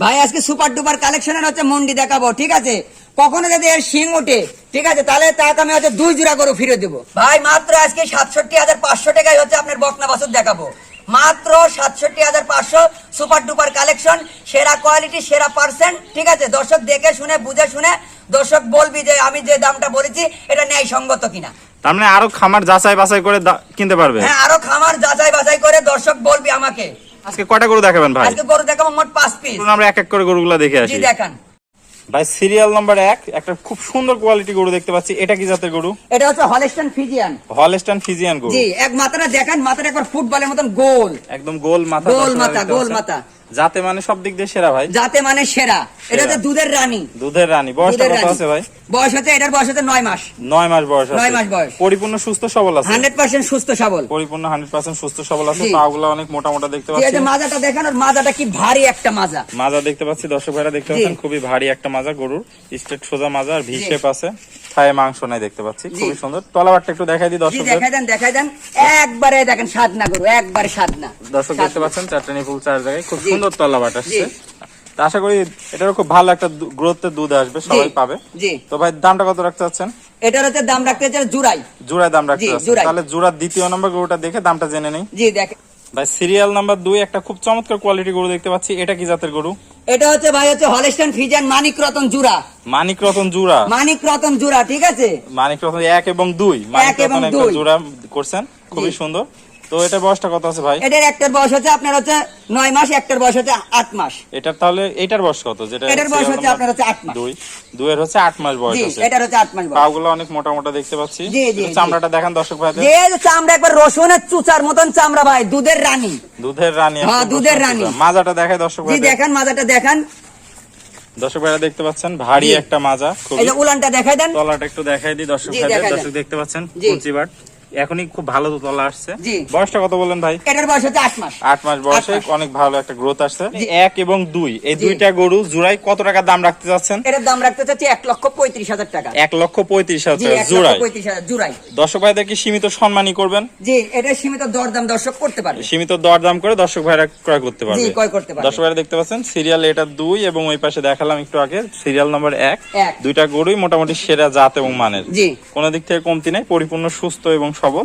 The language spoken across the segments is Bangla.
ভাই আজকে সুপার ডুপার কালেকশনের হচ্ছে মন্ডি দেখাবো ঠিক আছে? কখনো যদি এর শিং ওঠে ঠিক আছে? তাহলে তাকে আমি হচ্ছে দুই জোড়া করে ফিরে দেবো। ভাই মাত্র আজকে সাতষট্টি হাজার পাঁচশো টাকায় হচ্ছে আপনার বকনা বাছুর দেখাবো। মাত্র সাতষট্টি হাজার পাঁচশো সুপার ডুপার কালেকশন সেরা কোয়ালিটি সেরা পার্সেন্ট ঠিক আছে? দর্শক দেখে শুনে বুঝে শুনে দর্শক বলবি যে আমি যে দামটা বলেছি এটা ন্যায় সঙ্গত কিনা। তার মানে আরও খামার যাচাই বাছাই করে কিনতে পারবে? হ্যাঁ আরও খামার যাচাই বাছাই করে দর্শক বলবি আমাকে। আজকে কয়টা গরু দেখাবেন ভাই? আজকে গরু দেখাবো মোট পাঁচ পিস চলুন আমরা এক এক করে গরুগুলো দেখে আসি জি দেখেন দেখান। ভাই সিরিয়াল নাম্বার এক একটা খুব সুন্দর কোয়ালিটি গরু দেখতে পাচ্ছি। এটা কি জাতের গরু? এটা হচ্ছে হলস্টাইন ফিজিয়ান হলস্টাইন ফিজিয়ান গরু। জি এক মাথাটা দেখেন মাথাটা একবার ফুটবলের মতন গোল। একদম গোল মাথা গোল মাথা, গোল মাথা। যাতে মানে সব দিক দিয়ে সেরা ভাই। যাতে মানে সেরা। এটা হচ্ছে দুধের রানী। দুধের রানী। বয়সটা কত আছে ভাই? বয়স হচ্ছে এটার বয়স হচ্ছে নয় মাস। নয় মাস বয়স আছে। নয় মাস বয়স। পরিপূর্ণ সুস্থ সবল আছে? হান্ড্রেড পার্সেন্ট সুস্থ সবল। পরিপূর্ণ হান্ড্রেড পার্সেন্ট সুস্থ সবল আছে। পাগুলো অনেক মোটা মোটা দেখতে পাচ্ছি আছে মাজাটা দেখেন আর মাজাটা কি ভারী একটা মাজা। মাজা দেখতে পাচ্ছি। দর্শক ভাইরা দেখতে পাচ্ছেন খুবই ভারী একটা মাজা গরুর স্ট্রেট সোজা মাজা আর ভি শেপ আছে। থায়ে মাংস নাই দেখতে পাচ্ছি খুবই সুন্দর। তলাবারটা একটু দেখাই দিই জি দর্শকদের। দেখাই দেন দেখাই দেন। একবারে দেখেন সাধনা করু একবারে সাধনা। দর্শক দেখতে পাচ্ছেন নিপুল চার জায়গায়। খুব সুন্দর তলাবাট আসছে। আশা করি এটারও খুব ভালো একটা দুধ আসবে সবাই পাবে। তো ভাই দামটা কত রাখতে চাচ্ছেন? এটার হচ্ছে দাম রাখতে জুড়াই জোড়ায় দাম রাখতে তাহলে জোড়ার দ্বিতীয় নম্বর গরুটা দেখে দামটা জেনে নেই। জি দেখেন। ভাই সিরিয়াল নাম্বার দুই একটা খুব চমৎকার কোয়ালিটি গরু দেখতে পাচ্ছি। এটা কি জাতের গরু? এটা হচ্ছে ভাই হচ্ছে হলেস্টন ফিজান মানিক রতন জুরা। মানিক রতন জুরা। মানিক রতন জুরা ঠিক আছে? মানিক রতন এক এবং দুই। মানিক রতন জুরা করছেন খুবই সুন্দর। তো এটা বয়সটা কত আছে ভাই? এটার একটার বয়স হচ্ছে আপনার হচ্ছে নয় মাস একটার বয়স হচ্ছে আট মাস। এটার তাহলে এটার বয়স কত? যেটা এটার বয়স হচ্ছে আপনার হচ্ছে আট মাস। দুই। দুইয়ের হচ্ছে আট মাস বয়স আছে। এটার হচ্ছে আট মাস বয়স। পাগুলো অনেক মোটা মোটা দেখতে পাচ্ছি। চামড়াটা দেখান দর্শক ভাইদের। যে চামড়া একবার রসুনের চুচার মতন চামড়া ভাই দুধের রানী। দুধের রানী হ্যাঁ, দুধের রানী। মাজাটা দেখায় দর্শক ভাইদের। দেখান মাজাটা দেখান। দর্শক ভাইরা দেখতে পাচ্ছেন ভারী একটা মাজা এই যে উলানটা দেখাই দেন। তলাটা একটু দেখাই দিই দর্শক ভাইদের দর্শক দেখতে পাচ্ছেন জি। এখনই খুব ভালো তলা আসছে। বয়সটা কত বললেন ভাই? এটার বয়স হচ্ছে আট মাস। আট মাস বয়সে অনেক ভালো একটা গ্রোথ আসছে। এক এবং দুই এই দুইটা গরু জোড়াই কত টাকা দাম রাখতে যাচ্ছেন এটার দাম রাখতে চাচ্ছি এক লক্ষ পঁয়ত্রিশ হাজার টাকা। এক লক্ষ পঁয়ত্রিশ হাজার লক্ষ জোড়াই জুড়াই দর্শক ভাইদেরকে সীমিত সম্মানই করবেন? জি এটা সীমিত দরদাম দর্শক করতে পারবে। সীমিত দরদাম করে দর্শক ভাইরা ক্রয় করতে পারবে। জি, ক্রয় করতে পারবে। দর্শক ভাইরা দেখতে পাচ্ছেন সিরিয়াল এটা দুই এবং ওই পাশে দেখালাম একটু আগে সিরিয়াল নাম্বার এক। এক। দুইটা গরুই মোটামুটি সেরা জাত এবং মানের। জি। কোন দিক থেকে কমতি নাই পরিপূর্ণ সুস্থ এবং সবল?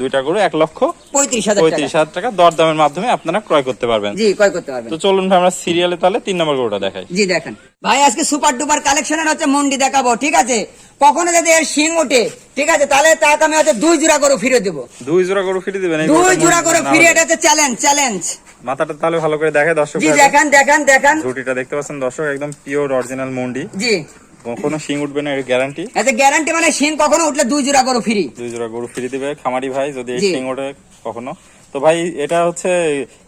দুইটা গরু এক লক্ষ পঁয়ত্রিশ হাজার টাকা। দরদামের মাধ্যমে আপনারা ক্রয় করতে পারবেন। জি ক্রয় করতে পারবেন। তো চলুন ভাই আমরা সিরিয়ালে তাহলে তিন নম্বর গরুটা দেখাই। জি দেখেন। ভাই আজকে সুপার ডুপার কালেকশনের হচ্ছে মন্ডি দেখাবো ঠিক আছে? কখনো যদি এর শিং ওঠে ঠিক আছে? তাহলে তাকে আমি হচ্ছে দুই জোড়া করে ফিরে দেবো। দুই জোড়া গরু ফিরে দিবেন দুই জোড়া করে ফিরে। এটা হচ্ছে চ্যালেঞ্জ চ্যালেঞ্জ মাথাটা তাহলে ভালো করে দেখায় দর্শক জি দেখেন দেখেন দেখান। ঝুটিটা দেখতে পাচ্ছেন দর্শক একদম পিওর অরিজিনাল মুন্ডি। জি। কোনো শিং উঠবে না এর গ্যারান্টি এতে গ্যারান্টি মানে শিং কখনো উঠলে দুই জোড়া করে ফিরি। দুই জোড়া গরু ফিরে দিবে খামারি ভাই যদি এই শিং ওঠে কখনো। তো ভাই এটা হচ্ছে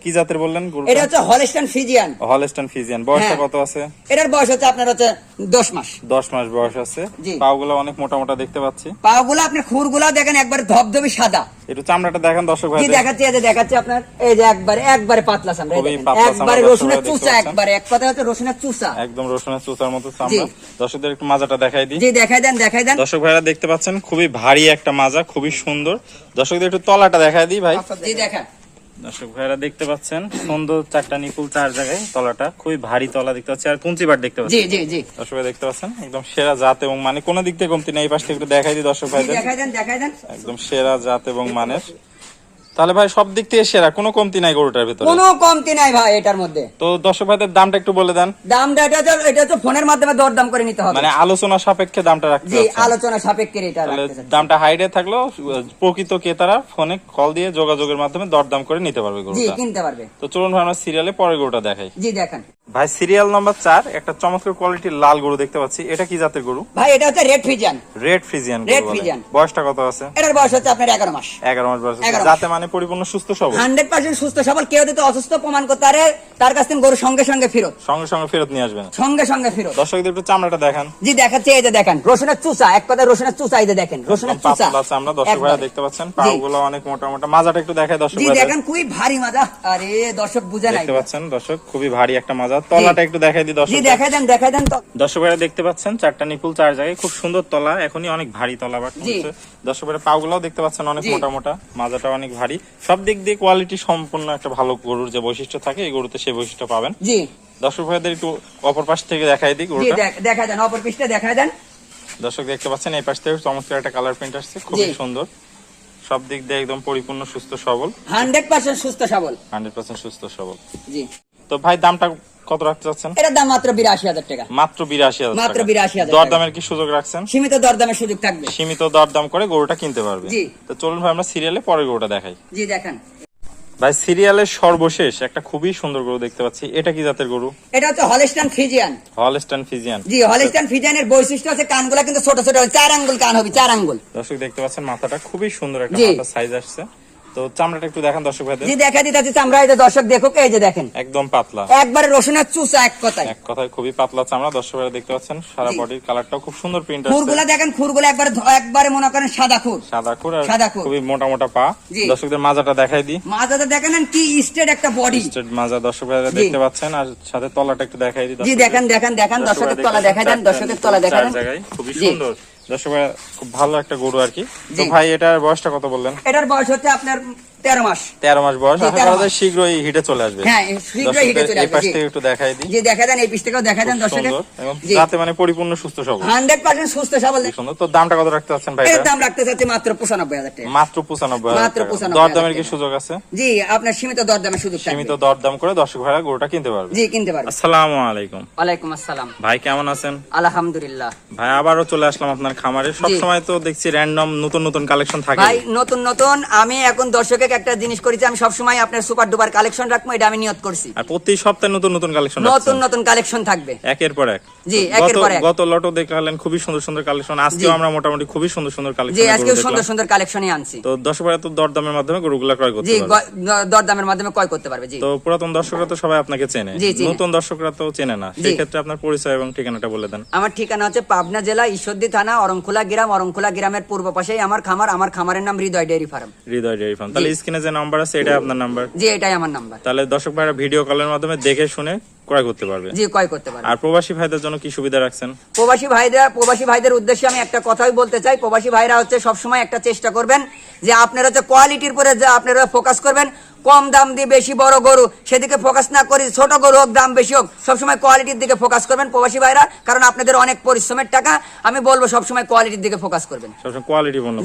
কি জাতের বললেন এটা হচ্ছে হলেস্টন ফিজিয়ান হলস্টান ফিজিয়ান বয়সটা হ্যাঁ। কত আছে? এটার বয়স হচ্ছে আপনার হচ্ছে দশ মাস। দশ মাস বয়স আছে। পাগুলো অনেক মোটা মোটা দেখতে পাচ্ছি। পাগুলো আপনার খুরগুলো দেখেন একবার ধবধবি সাদা। একটু চামড়াটা দেখেন দর্শক ভাই দেখাচ্ছি এই যে দেখাচ্ছি আপনার। এই যে একবারে একবারে পাতলা চামড়া একবারে রসুনের চুষা। একবারে। এক কথা হচ্ছে রসুনের চুষা একদম রসুনের চুচার মতো চামড়া। দর্শকদের একটু মাজাটা দেখাই দিই। জি দেখাই দেন দেখাই দেন। দর্শক ভাইরা দেখতে পাচ্ছেন খুবই ভারী একটা মাজা খুবই সুন্দর। দর্শকদের একটু তলাটা দেখাই দিই ভাই। জি দেখান। দর্শক ভাইরা দেখতে পাচ্ছেন সুন্দর চারটা নিকুল চার জায়গায় তলাটা খুবই ভারী তলা দেখতে পাচ্ছি আর কুঞ্চি কুঞ্চিবার দেখতে পাচ্ছি। জি জি দর্শক ভাই দেখতে পাচ্ছেন একদম সেরা জাত এবং মানে কোনো দিক থেকে কমতি নেই এই পাশ থেকে একটু দেখাই দিই দর্শক ভাই ভাইদের। দেখাই দেন দেখাই দেন। একদম সেরা জাত এবং মানের। তাহলে ভাই সব দিক থেকে সেরা কোনো কমতি নাই গরুটার ভিতরে। কোনো কমতি নাই ভাই এটার মধ্যে। তো দর্শক ভাইদের দামটা একটু বলে দেন। দামটা এটা তো এটা তো ফোনের মাধ্যমে দরদাম করে নিতে হবে। মানে আলোচনা সাপেক্ষে দামটা রাখতে জি আলোচনা সাপেক্ষে এটা রাখতে। দামটা হাইডে থাকল প্রকৃত ক্রেতারা ফোনে কল দিয়ে যোগাযোগের মাধ্যমে দরদাম করে নিতে পারবে গরুটা। জি কিনতে পারবে। তো চলুন ভাই আমরা সিরিয়ালে পরের গরুটা দেখাই। জি দেখেন। ভাই সিরিয়াল নাম্বার চার একটা চমৎকার কোয়ালিটির লাল গরু দেখতে পাচ্ছি। এটা কি জাতের গরু? ভাই এটা হচ্ছে রেড ফিজিয়ান রেড ফ্রিজিয়ান বলে। Friesian। বয়সটা কত আছে? এটার বয়স হচ্ছে আপনার এগারো মাস। এগারো মাস বয়স আছে। 11 মাস। যাতে মানে পরিপূর্ণ সুস্থ সবল? হান্ড্রেড পার্সেন্ট সুস্থ সবল। কেউ যদি অসুস্থ প্রমাণ করতে পারে তার কাছ থেকে গরু সঙ্গে সঙ্গে ফিরত। সঙ্গে সঙ্গে ফেরত নিয়ে আসবেন। সঙ্গে সঙ্গে ফিরত। দর্শকদের একটু চামড়াটা দেখান। জি দেখাচ্ছে এই যে দেখেন রসুনের চুষা এক কথা রসুনের চুষা এই যে দেখেন রসুনের চুষা পাতলা দর্শক ভাইরা দেখতে পাচ্ছেন। পাগুলো অনেক মোটা মোটা। মাজাটা একটু দেখায় দর্শক জি দেখেন খুবই ভারী মাজা। আরে দর্শক বুঝে নাই। দেখতে পাচ্ছেন দর্শক খুবই ভারী একটা মাজা। তলাটা একটু দেখাই দিই দর্শক দেখাই দেন দেখাই দেন তো। দর্শক ভাইরা দেখতে পাচ্ছেন চারটা নিপুল চার জায়গায় খুব সুন্দর তলা এখনই অনেক ভারী তলা বাট জি। দর্শক ভাইরা পাগুলাও দেখতে পাচ্ছেন অনেক মোটা মোটা মাজাটা অনেক ভারী। সব দিক দিয়ে কোয়ালিটি সম্পূর্ণ একটা ভালো গরুর যে বৈশিষ্ট্য থাকে এই গরুতে সেই বৈশিষ্ট্য পাবেন। জি। দর্শক ভাইদের একটু অপর পাশ থেকে দেখাই দিই গরুটা। দেখ- দেখাই দেন অপর পিসটা দেখাই দেন। দর্শক দেখতে পাচ্ছেন এই পাশ থেকে চমৎকার একটা কালার প্রিন্ট আসছে খুবই সুন্দর। সব দিক দিয়ে একদম পরিপূর্ণ সুস্থ সবল। হান্ড্রেড পার্সেন্ট সুস্থ সবল। হান্ড্রেড পার্সেন্ট সুস্থ সবল। জি। তো ভাই দামটা কত রাখতে চাচ্ছেন? এটার দাম মাত্র বিরাশি হাজার টাকা। মাত্র বিরাশি হাজার মাত্র 82,000 দর টাকা। দামের কি সুযোগ রাখছেন? সীমিত দরদামের সুযোগ থাকবে। সীমিত দরদাম করে গরুটা কিনতে পারবে। জি। তো চলুন ভাই আমরা সিরিয়ালে পরের গরুটা দেখাই। জি দেখেন। ভাই সিরিয়ালের সর্বশেষ একটা খুবই সুন্দর গরু দেখতে পাচ্ছি। এটা কি জাতের গরু? এটা হচ্ছে হলেস্টান ফিজিয়ান। Holstein Friesian. জি হলেস্টান ফিজিয়ানের বৈশিষ্ট্য হচ্ছে কানগুলা কিন্তু ছোট ছোট চার আঙ্গুল কান হবে চার আঙ্গুল। দর্শক দেখতে পাচ্ছেন মাথাটা খুবই সুন্দর একটা জি। মাথার সাইজ আসছে। তো চামড়াটা একটু দেখান দর্শক ভাইদের। জি দেখা দিতে চামড়া এই যে দর্শক দেখুক এই যে দেখেন। একদম পাতলা। একবারে রসুনের চুষা এক কথায়। এক কথায় খুবই পাতলা চামড়া দর্শক ভাইরা দেখতে পাচ্ছেন সারা বডির কালারটাও খুব সুন্দর প্রিন্ট আসছে খুরগুলা দেখেন খুরগুলা একবারে একবারে মনে করেন সাদা খুর। সাদা খুর আর সাদা খুর। খুবই মোটা মোটা পা। দর্শকদের মাজাটা দেখাই দিই। মাথাতে দেখেন কি স্টেট একটা বডি। স্ট্রেট মাজা দর্শক ভাইরা দেখতে পাচ্ছেন আর সাথে তলাটা একটু দেখাই দিই জি দেখেন দেখেন দেখেন দর্শকের তলা দেখাই দেন দর্শকের তলা দেখা দেন। খুবই সুন্দর। দর্শক ভাই খুব ভালো একটা গরু আর কি। তো ভাই এটার বয়সটা কত বললেন? এটার বয়স হচ্ছে আপনার তেরো মাস। তেরো মাস বয়স আশা করা যায় শীঘ্রই হিটে চলে আসবে। হ্যাঁ, শীঘ্রই হিটে দর্শকদের চলে এই পাশ থেকে একটু দেখাই দিই। জি দেখা দেন এই পিস থেকেও দেখা দেন দর্শকের মানে পরিপূর্ণ সুস্থ সবল। হান্ড্রেড পার্সেন্ট সুস্থ সবল। সুন্দর। তো দামটা কত রাখতে চাচ্ছেন ভাই এর দাম রাখতে চাচ্ছি মাত্র পঁচানব্বই হাজার টাকা। মাত্র পঁচানব্বই মাত্র 95,000 দর দামের কি সুযোগ আছে? জি আপনার সীমিত দরদামের সুযোগ থাকবে। সীমিত দর দাম করে দর্শক ভাইরা গরুটা কিনতে পারবে। জি কিনতে পারবে। আসসালামু আলাইকুম। ওয়ালাইকুম আসসালাম। ভাই কেমন আছেন? আলহামদুলিল্লাহ। ভাই আবারও চলে আসলাম আপনার খামারে। সব সময় তো দেখছি র্যান্ডম নতুন নতুন কালেকশন থাকে। ভাই নতুন নতুন। আমি এখন দর্শকে একটা জিনিস করেছি আমি সবসময় আপনার সুপার ডুপার কালেকশন রাখব এটা আমি নিয়ত করছি। আর প্রতি সপ্তাহে নতুন নতুন কালেকশন নতুন নতুন কালেকশন থাকবে। একের পর এক। জি, একের পর এক। গত লটো দেখালেন খুবই সুন্দর সুন্দর কালেকশন। আজকেও আমরা মোটামুটি খুবই সুন্দর সুন্দর কালেকশন আজকে সুন্দর সুন্দর কালেকশনই আনছি। তো দর্শক ভাইরা তো দরদামের মাধ্যমে গরুগুলা ক্রয় করতে পারবে। দ- দরদামের মাধ্যমে ক্রয় করতে পারবে জি। তো পুরাতন দর্শকরা তো সবাই আপনাকে চেনে। নতুন দর্শকরা তো চেনে না। সেই ক্ষেত্রে আপনার পরিচয় এবং ঠিকানাটা বলে দেন। আমার ঠিকানা হচ্ছে পাবনা জেলা ঈশ্বরদী থানা অরংখোলা গ্রাম। অরংখোলা গ্রামের পূর্ব পাশেই আমার খামার। আমার খামারের নাম Hriday dairy farm. Hriday dairy farm. তাহলে স্ক্রিনে যে নাম্বার আছে এটাই আপনার নাম্বার? জি এটাই আমার নাম্বার। তাহলে দর্শক ভাইরা ভিডিও কলের মাধ্যমে দেখে শুনে ক্রয় করতে পারবে। জি ক্রয় করতে পারবে। আর প্রবাসী ভাইদের জন্য কি সুবিধা রাখছেন? প্রবাসী ভাইদের প্রবাসী ভাইদের উদ্দেশ্যে আমি একটা কথাই বলতে চাই। প্রবাসী ভাইরা হচ্ছে সবসময় একটা চেষ্টা করবেন যে আপনারা হচ্ছে কোয়ালিটির উপরে যে আপনারা ফোকাস করবেন কম দাম দিয়ে বেশি বড় গরু সেদিকে ফোকাস না করি ছোট গরু হোক দাম বেশি হোক সবসময় কোয়ালিটির দিকে ফোকাস করবেন প্রবাসী ভাইরা কারণ আপনাদের অনেক পরিশ্রমের টাকা আমি বলব সবসময় কোয়ালিটির দিকে ফোকাস করবেন। সবসময় কোয়ালিটি পণ্য।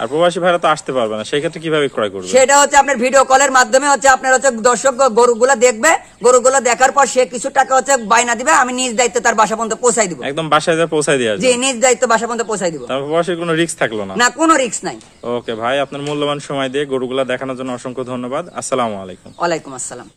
আর প্রবাসী ভাইরা তো আসতে পারবে না সেই ক্ষেত্রে কীভাবে ক্রয় করবে? সেটা হচ্ছে আপনার ভিডিও কলের মাধ্যমে হচ্ছে আপনার হচ্ছে দর্শক গরুগুলো দেখবে গরুগুলো দেখার পর সে কিছু টাকা হচ্ছে বাইনা দিবে আমি নিজ দায়িত্বে তার বাসা পর্যন্ত পৌঁছাই দিব। একদম বাসায় যা পৌঁছায় দিয়ে জি নিজ দায়িত্ব বাসা পর্যন্ত পৌঁছাই দিব। তারপর প্রবাসীর কোনো রিস্ক থাকল না? না কোনো রিস্ক নাই। ওকে ভাই আপনার মূল্যবান সময় দিয়ে গরুগুলা দেখানোর জন্য অসংখ্য ধন্যবাদ আসসালামু আলাইকুম। ওয়ালাইকুম আসসালাম।